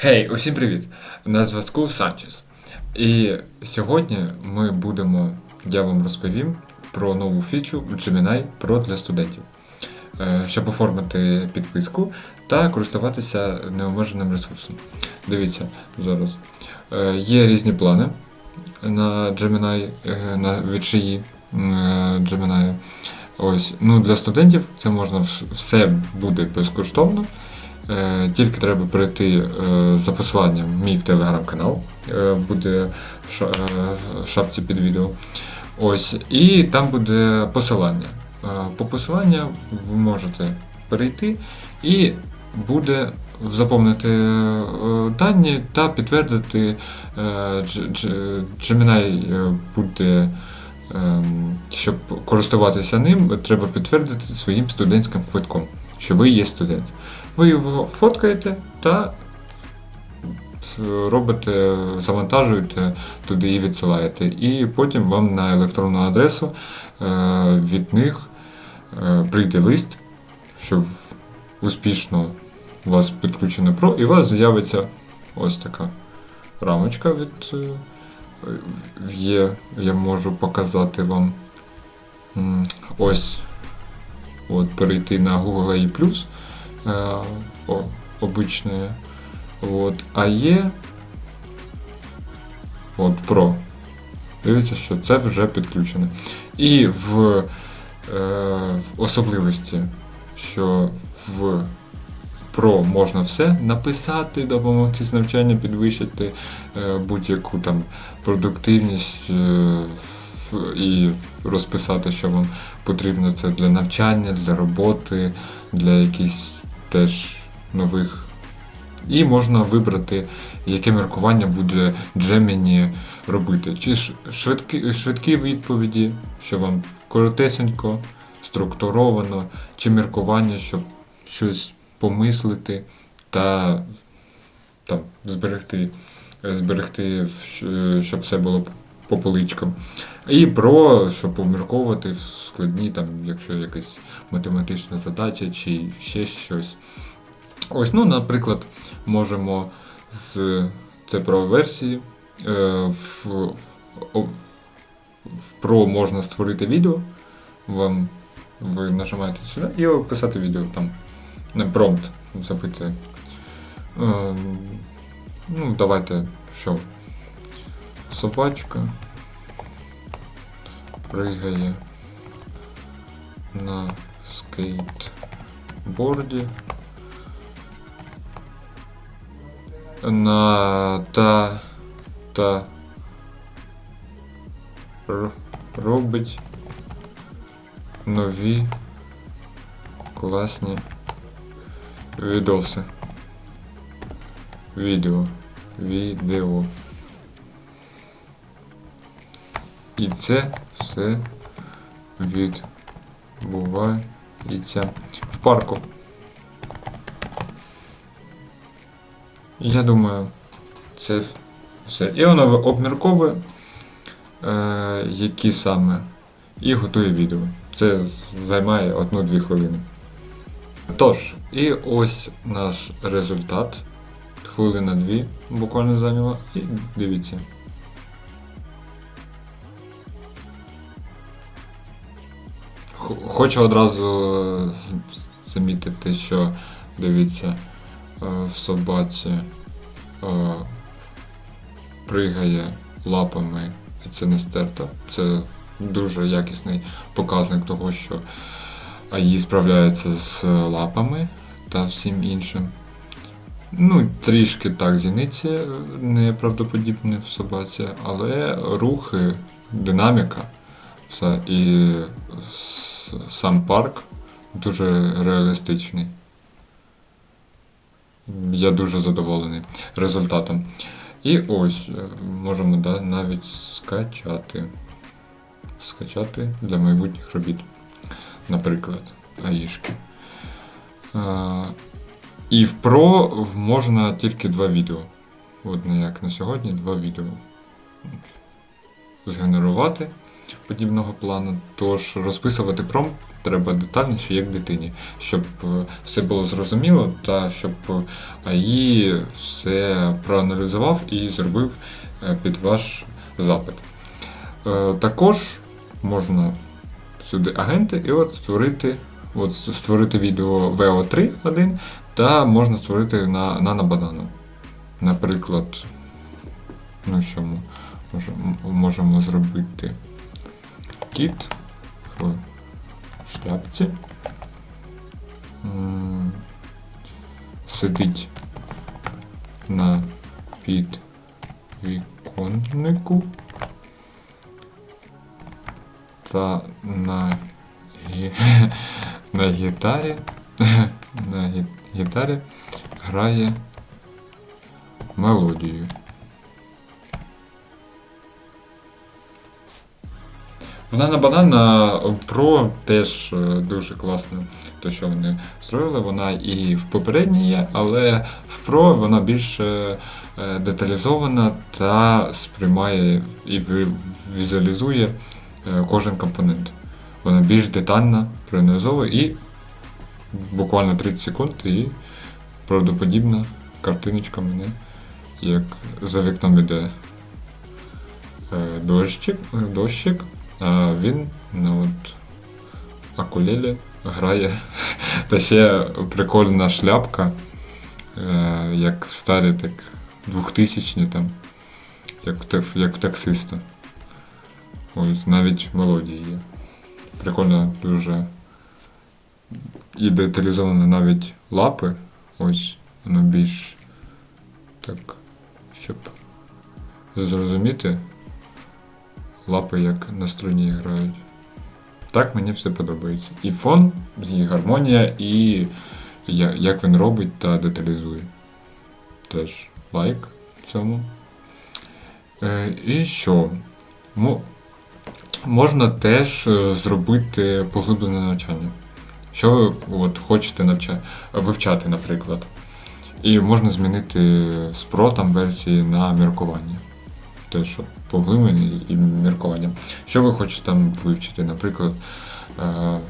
Гей, усім привіт! На зв'язку Санчес. І сьогодні ми будемо, я вам розповім про нову фічу Gemini Pro для студентів, Е, щоб оформити підписку та користуватися необмеженим ресурсом. Дивіться зараз. Е, Є різні плани на Gemini, е, на відшиї Gemini. Ось, ну для студентів це можна все буде безкоштовно. Е, Тільки треба перейти е, за посиланням мій в телеграм-канал, е, буде в ша- в шапці під відео. Ось, і там буде посилання. По посиланню ви можете перейти і буде заповнити дані та підтвердити Gemini буде. ем, Щоб користуватися ним, треба підтвердити своїм студентським квитком, що ви є студент. Ви його фоткаєте та робите, завантажуєте туди і відсилаєте. І потім вам на електронну адресу е, від них е, прийде лист, що успішно у вас підключено Pro, і у вас з'явиться ось така рамочка від е, є, я можу показати вам. Ось от перейти на Google AI+, е, о, обичне. От, а є от Pro. Дивіться, що це вже підключено. І в, е, в особливості, що в Pro можна все написати, допомогти з навчання, підвищити е, будь-яку там продуктивність е, і розписати, що вам потрібно це для навчання, для роботи, для якихось теж нових. І можна вибрати, яке маркування буде Gemini робити. Чи швидкі, швидкі відповіді, що вам коротесенько, структуровано, чи маркування, щоб щось помислити та там, зберегти, зберегти, щоб все було по поличкам. І про, щоб помірковувати в складні, там, якщо якась математична задача чи ще щось. Ось, ну, наприклад, можемо з це про версії. е, В, в, о- в Pro можна створити відео. Вам ви нажимаєте сюди і описати відео там. Не промпт забити. Е, Ну, давайте що? Собачка пригає на скейтборді. На та та робить нові класні відоси. Відео. Відео. І це все відбувається в парку. Я думаю, це все. І воно обмірковує, е, які саме, і готує відео. Це займає 1-2 хвилини. Тож, і ось наш результат. Хвилина дві буквально зайняло. І дивіться. Хочу одразу е, замітити, що дивіться, е, в собаці е, пригає лапами, і це не стерто. Це дуже якісний показник того, що АІ справляється з лапами та всім іншим. Ну, трішки так зіниці неправдоподібні в собаці, але рухи, динаміка, все, і сам парк дуже реалістичний. Я дуже задоволений результатом. І ось е, можемо да, навіть скачати. Скачати для майбутніх робіт. Наприклад, аїшки. Е, І в Pro можна тільки два відео. От як на сьогодні, два відео. Згенерувати подібного плану. Тож розписувати промпт треба детальніше, як дитині, щоб е, все було зрозуміло та щоб АІ все проаналізував і зробив е, під ваш запит. Е, Також можна сюди агенти і от створити, от створити відео VO3 один, та можна створити на нанобанану. Наприклад, ну що ми можемо, можемо зробити кіт в шляпці. Сидить на підвіконнику та на, гі... на гітарі на гі... гітарі грає мелодію. В Nano Banana Pro теж е, дуже класно, те, що вони строїли. Вона і в попередній є, але в Pro вона більш е, е, деталізована та сприймає і візуалізує кожен компонент. Вона більш детально проаналізовує і буквально 30 секунд і правдоподібна картиночка мене, як за вікном іде дощик, дощик, він на от акулелі грає. Та ще прикольна шляпка, е, як в старі, так 2000 там, як, в таксиста. Ось навіть мелодії є. Прикольно дуже і деталізовано навіть лапи. Ось воно більш так, щоб зрозуміти лапи як на струні грають. Так мені все подобається. І фон, і гармонія, і як він робить та деталізує. Теж лайк цьому. Е, і що? Мо- можна теж е, зробити поглиблене навчання. Що ви от, хочете навча... вивчати, наприклад. І можна змінити з Pro там версії на міркування. Те, що поглиблення і міркування. Що ви хочете там вивчити, наприклад, е,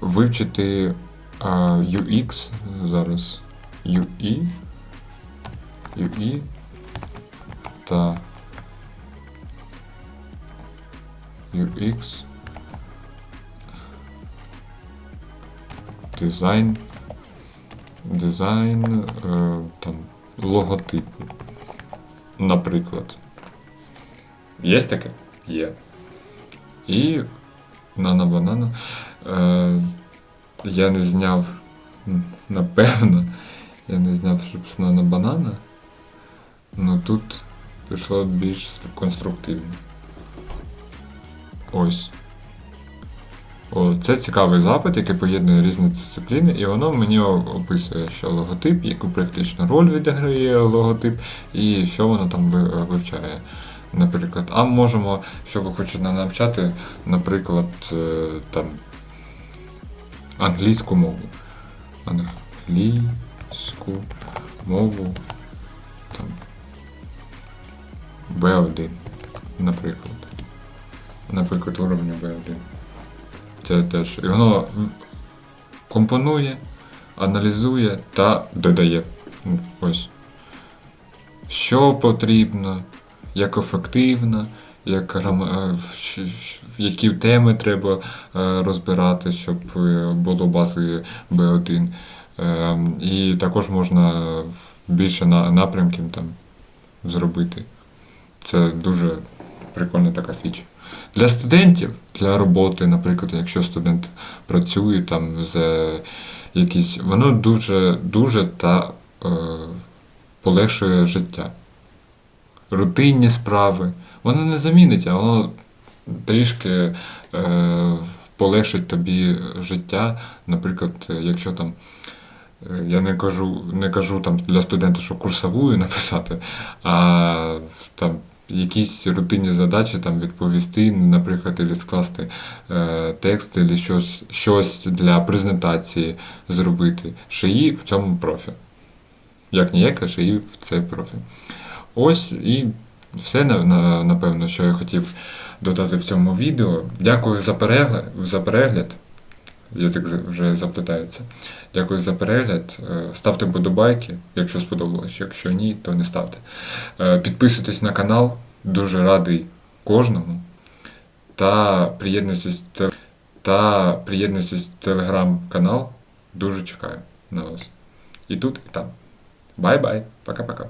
вивчити е, UX зараз UI, UI та UX дизайн, дизайн там, логотипу, наприклад. Є таке? Є. І нано банана. Е, я не зняв, напевно, я не зняв, з нано банана. Ну тут пішло більш конструктивно. Ось. Це цікавий запит, який поєднує різні дисципліни, і воно мені описує, що логотип, яку практичну роль відіграє логотип, і що воно там вивчає. Наприклад, а можемо, що ви хочете навчати, наприклад, е, там англійську мову. Англійську мову там, B1, наприклад. Наприклад, уровню B1. Це теж. І воно компонує, аналізує та додає. Ну, Ось. Що потрібно, як ефективно, як, е, які теми треба е, розбирати, щоб е, було базові B1. Е, І також можна більше на- напрямків там зробити. Це дуже прикольна така фіча. Для студентів, для роботи, наприклад, якщо студент працює там з якісь, воно дуже, дуже та е, полегшує життя. Рутинні справи. Воно не замінить, а воно трішки е, полегшить тобі життя. Наприклад, якщо там. е, Я не кажу, не кажу там для студента, що курсовую написати, а там якісь рутинні задачі там відповісти, наприклад, або скласти е, текст, або щось, щось для презентації зробити. Шиї в цьому профі. Як ніяке, шиї в цей профі. Ось і все, на- на- напевно, що я хотів додати в цьому відео. Дякую за перегляд. За перегляд. Язик вже заплетається. Дякую за перегляд. Е, Ставте подобайки, якщо сподобалось. Якщо ні, то не ставте. Е, Підписуйтесь на канал. Дуже радий кожному. Та приєднуйтесь та приєднуйтесь в телеграм-канал. Дуже чекаю на вас. І тут, і там. Бай-бай. Пока-пока.